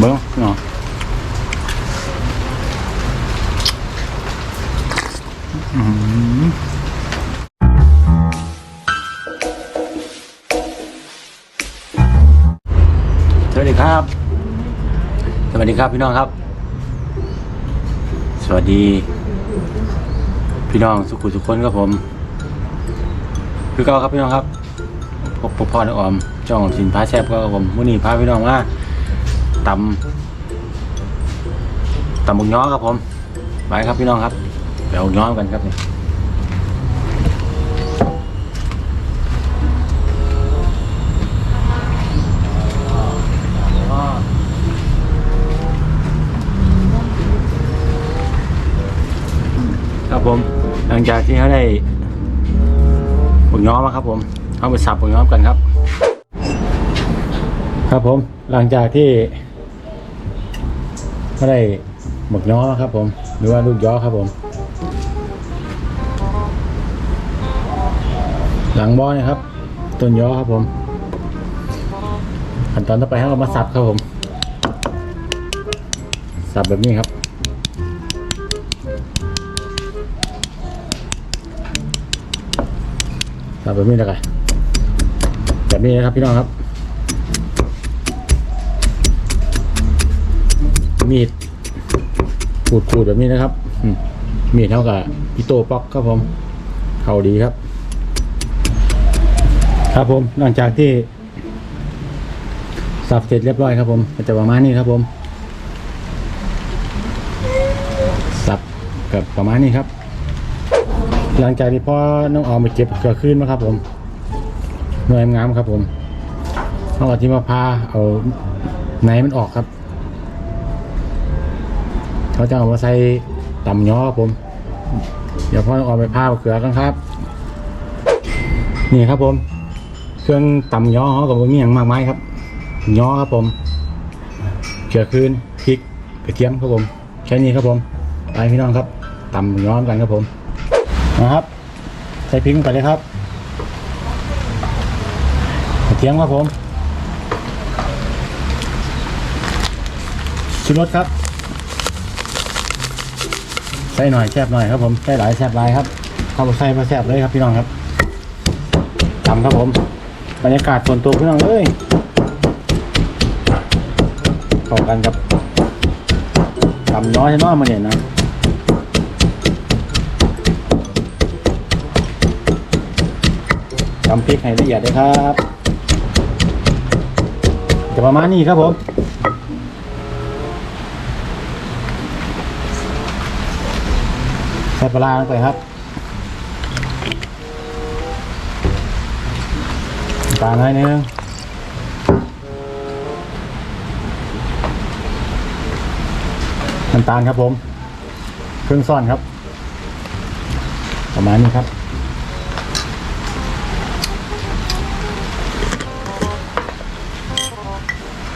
เบิ้งเนาะอื้อหือสวัสดีครับ สวัสดีครับพี่น้องครับ สวัสดี พี่น้องสุขุทุกคนครับผมคือเก่าครับพี่น้องครับพบพ่อในออมจ้องสินพาแซบก็ครับผมมื้อนี้พาพี่น้องมา ตำตำบุกย้อครับผมไปครับพี่น้องครับไปเอาย้อกันครับนี่ครับผม หลังจากที่เขาได้บุกย้อมาครับ ผมเอาไปสับบุกย้อมกันครับ ครับผม หลังจากที่ เขาได้หมกย้อครับผม หรือว่าลูกย้อครับผม หลังบอนะครับ ต้นย้อครับผม ขั้นตอนต่อไปให้เรามาสับครับผม สับแบบนี้ครับสับแบบนี้แล้วกันแบบนี้นะครับพี่น้องครับ มีดขูดขูดแบบนี้นะครับมีดเท่ากับพิโต้ป๊อกครับผมเข้าดีครับ ครับผมหลังจากที่สับเสร็จเรียบร้อยครับผมก็จะประมาณนี้ครับผมสับกับประมาณนี้ครับ หลังจากที่พ่อน้องออมไปเก็บเกลือขึ้นมาครับผมหน่วยงามครับผมเอาเอาที่มาพาเอาไหนมันออกครับ เขาจะเอามาใส่ตำย้อครับผม เดี๋ยวพ่อต้องเอาไปผ้าเกลือกันครับ นี่ครับผม เครื่องตำย้อเขากับมีอย่างมากมายครับย้อครับผมเกลือคืนพริกกระเทียมครับผมแค่นี้ครับผมไปพี่น้องครับตำย้อมกันครับผมนะครับ ใส่พริกไปเลยครับกระเทียมครับผมชูรสครับ ใส่หน่อยแซ่บหน่อยครับผมใส่หลายแซ่บหลายครับเข้าไปใส่มาแซ่บเลยครับพี่น้องครับทำครับผม บรรยากาศส่วนตัวพี่น้องเลยเข้ากันกับตำน้อยใช่ไหมมาเนี่ยนะตำพริกให้ละเอียดเลยครับจะประมาณนี้ครับผม ใส่ปลาร้าลงไปครับน้ำตาหน่อยนึงน้ำตาลครับผมเครื่องซ่อนครับ ประมาณนี้ครับ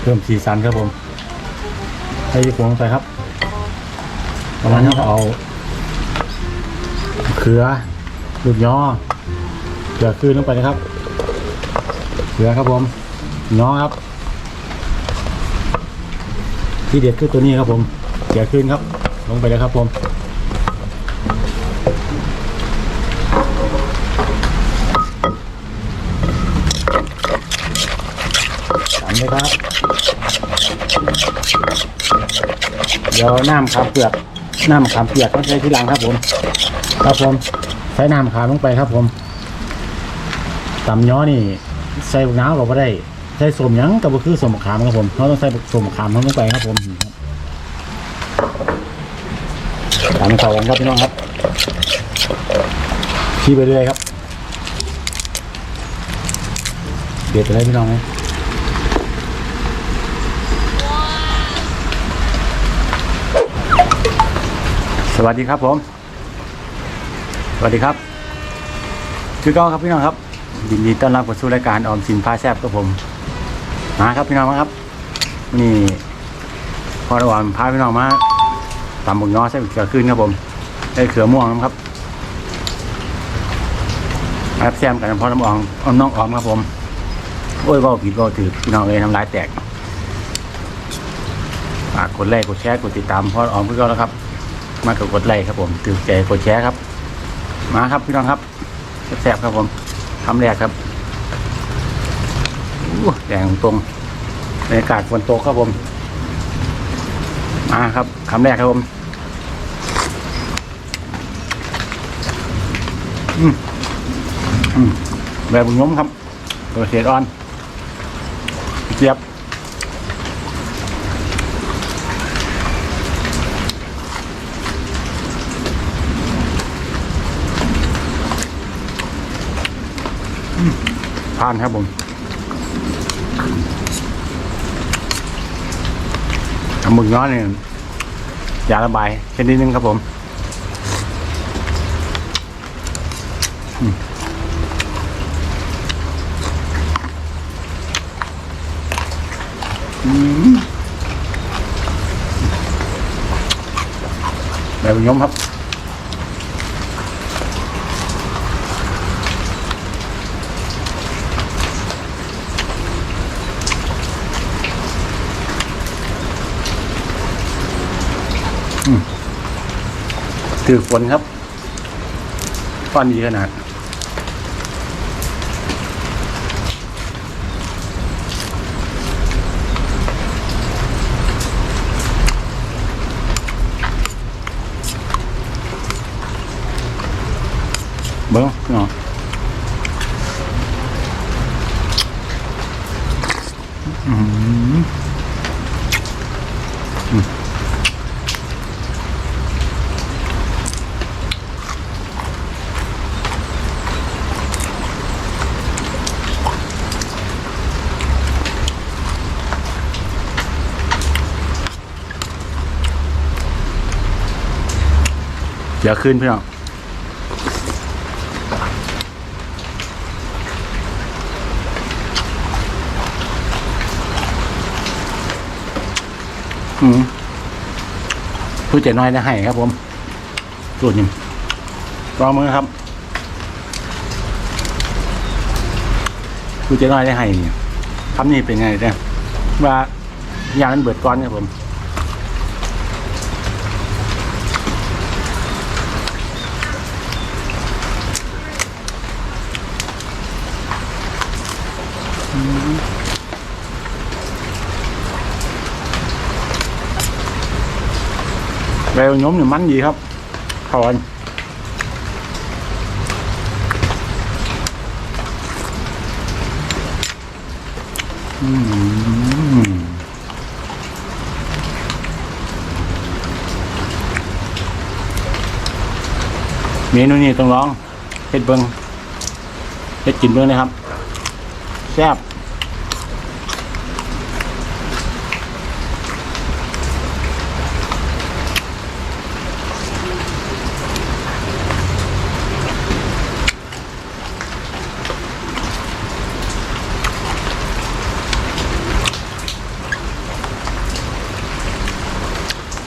เพิ่มสีสันครับผมให้ยี่ปวงไปครับ ประมาณนี้ก็เอา เขือลูกย่อเขือคืนลงไปนะครับ เขือครับผมย่อครับ ที่เด็ดคือตัวนี้ครับผมเขือคืนครับ ลงไปเลยครับผมตามเลยครับ เดี๋ยวน้ำขามเปลือก น้ำขามเปียกต้องใช้ที่หลังครับผม ครับผมใส่น้ำขามลงไปครับผมตำย้อนี่ใส่บักน้ำเราไม่ได้ใส่สมยังกับคือสมขามครับผมเราต้องใส่สมขามลงไปครับผมตามเขาครับพี่น้องครับขี้ไปเรื่อยครับเด็ดไปเลยพี่น้องนะส วัสดีครับผม สวัสดีครับ คือก็ครับพี่น้องครับ ยินดีต้อนรับเข้าสู่รายการออมสินพาแซบกับผมมาครับพี่น้องมาครับ นี่พอระหว่างพาพี่น้องมาตำบุกย้อใส่เกลือขึ้นครับผมได้เขือม่วงนะครับครับแซมกันพอน้ำอองอาน้องออมครับผม โอ้ยว่าผิดว่าถือพี่น้องเลยทำลายแตกฝากกดไลค์กดแชร์กดติดตามพ่อออมพี่ก็แล้วครับ มากกดไลค์ครับผมตื่นใจกดแชร์ครับ มาครับพี่น้องครับแซ่บครับผมคำแรกครับอู้แดงตรงบรรยากาศฝนตกครับผม มาครับคำแรกครับผมแบบบุญยมครับตัวเศษอ่อนเจี๊ยบ ผ่านครับผมทำมึกน้อยเนี่ยยาระบายชนิดนึงครับผมแบบยมครับ ถือฝนครับก้อนดีขนาดเบิ้งเนาะ เดี๋ยวขึ้นพี่น้องอืมผู้เจ็ดน้อยได้ให้ครับผมสูตรนึ่งลองมือครับผู้เจ็ดน้อยได้ให้เนี่ยคำนี้เป็นไงเนี่ยว่ายามันเบิดก้อนครับผม เร็ว nhóm thì mắn gì không thôi anh Ừm. ሜ นูนี้ต้องลองเฮ็ดเบิงเฮ็ดกินเบิงนะครับ แซ่บ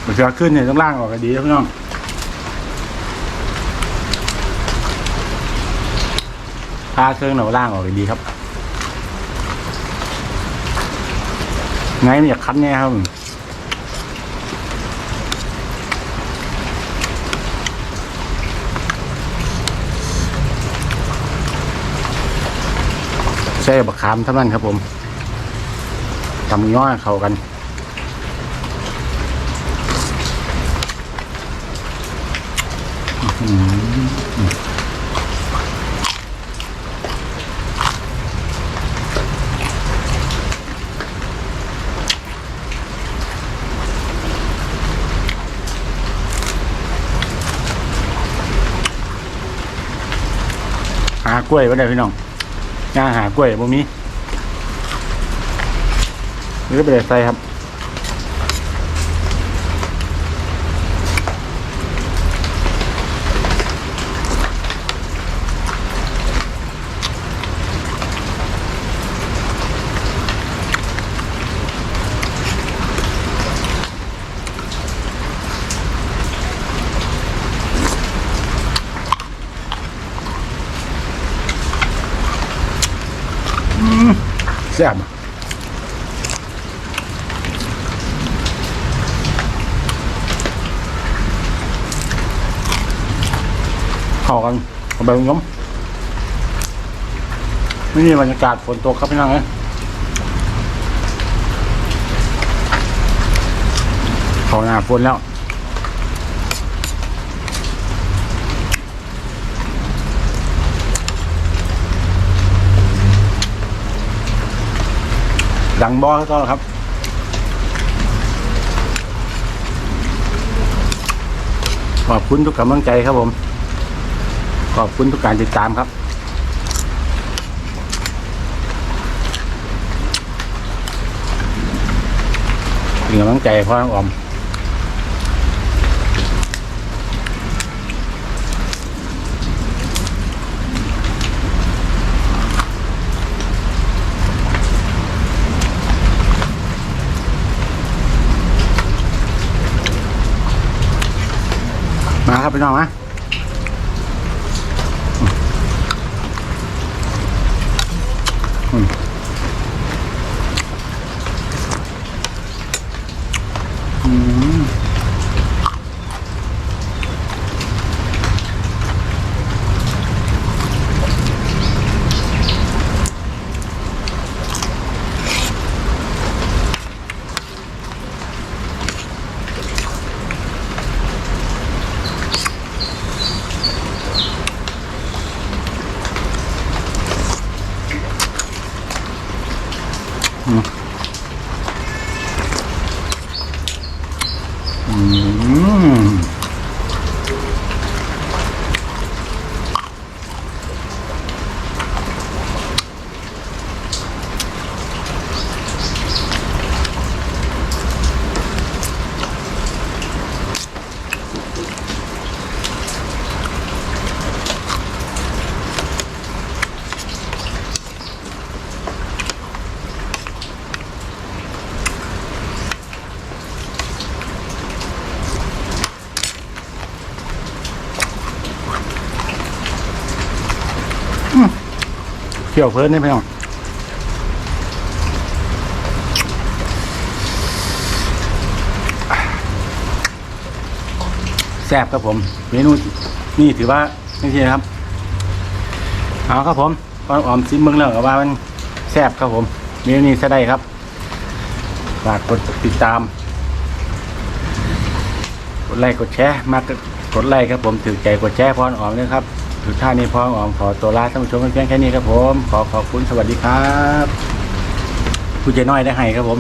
มันจะขึ้นเนี่ยต้องล่างออกก็ดีครับพี่น้องพาเครื่องเราล่างออกดีครับไงมันอยากคัดเนี่ยครับใช่บักขามเท่านั้นครับผมทำย่อยเข้ากัน หากล้วยก็ได้พี่น้องย่าหากล้วยบ่มีหรือไปได้ใส่ครับ แซ่บเข้ากันเอาไปง้มนี่บรรยากาศฝนตกครับพี่น้องเอ้เขาหน้าฝนแล้ว ดังบอก็ครับ ขอบคุณทุกกำลังใจครับผม ขอบคุณทุกการติดตามครับเป็นกำลังใจพ่อองออม ครับพี่น้องนะอืม อื เที่ยวเพลินนี่พี่น้องแซ่บครับผมเมนูนี่ถือว่าไม่ใช่ครับเอาครับผมตอนออมซิมเมืองแล้วกับว่ามันแซ่บครับผมเมนูนี้ใช้ได้ครับฝากกดติดตาม กดไลค์กดแชร์มากกดไลค์ครับผมถือใจกดแชร์พรออมด้วยครับ ทุกท่านนี้พรออมขอตัวลาท่านผู้ชมเพียงแค่นี้ครับผม ขอขอบคุณสวัสดีครับ ผู้ใจน้อยได้ให้ครับผม